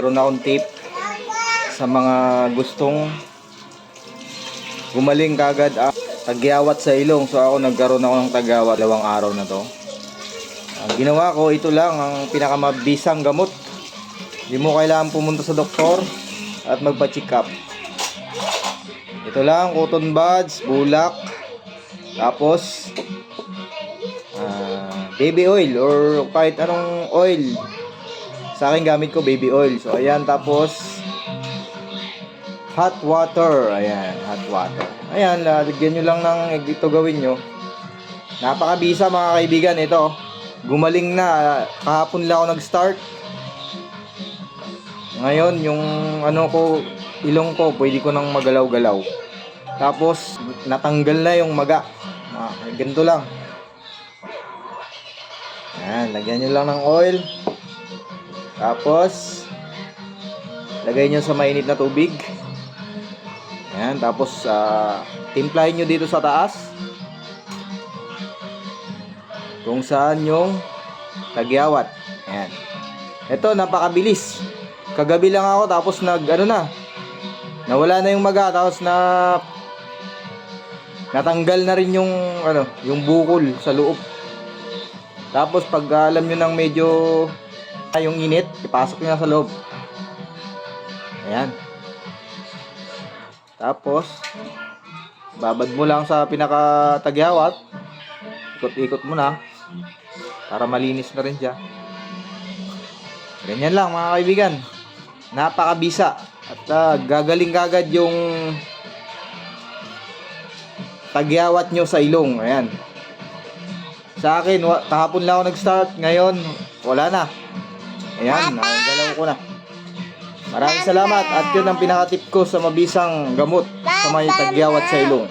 Meron akong tip sa mga gustong gumaling kagad ang tagyawat sa ilong. So ako nagkaroon ako ng tagyawat dalawang araw na to. Ang ginawa ko, ito lang ang pinakamabisang gamot. Hindi mo kailangan pumunta sa doktor at magpa-check up. Ito lang, cotton buds, bulak, tapos ah, baby oil or kahit anong oil. Sa akin gamit ko baby oil. So ayan, tapos hot water. Ayan, hot water. Ayan, lagyan nyo lang ng ito gawin nyo. Napakabisa mga kaibigan. Ito, gumaling na. Kahapon lang ako nag-start. Ngayon, yung ano ko, ilong ko, pwede ko nang magalaw-galaw. Tapos, natanggal na yung maga. Ah, ganito lang. Ayan, lagyan nyo lang ng oil. Tapos, lagay nyo sa mainit na tubig. Ayan, tapos, ah, timplahin nyo dito sa taas. Kung saan yung tagyawat. Ayan. Ito, napakabilis. Kagabi lang ako, tapos nag, ano na, nawala na yung maga, tapos na, natanggal na rin yung, ano, yung bukol sa loob. Tapos, pag alam nyo ng medyo, yung init, ipasok nyo sa loob. Ayan. Tapos, babad mo lang sa pinakatagyawat. Ikot-ikot mo na. Para malinis na rin siya. Ganyan lang mga kaibigan. Napakabisa. At ah, gagaling kagad yung tagyawat nyo sa ilong. Ayan. Sa akin, kahapon lang ako nag-start. Ngayon, wala na. Ayan, nagalaw ko na. Maraming salamat at yun ang pinaka-tip ko sa mabisang gamot sa may tagyawat sa ilong.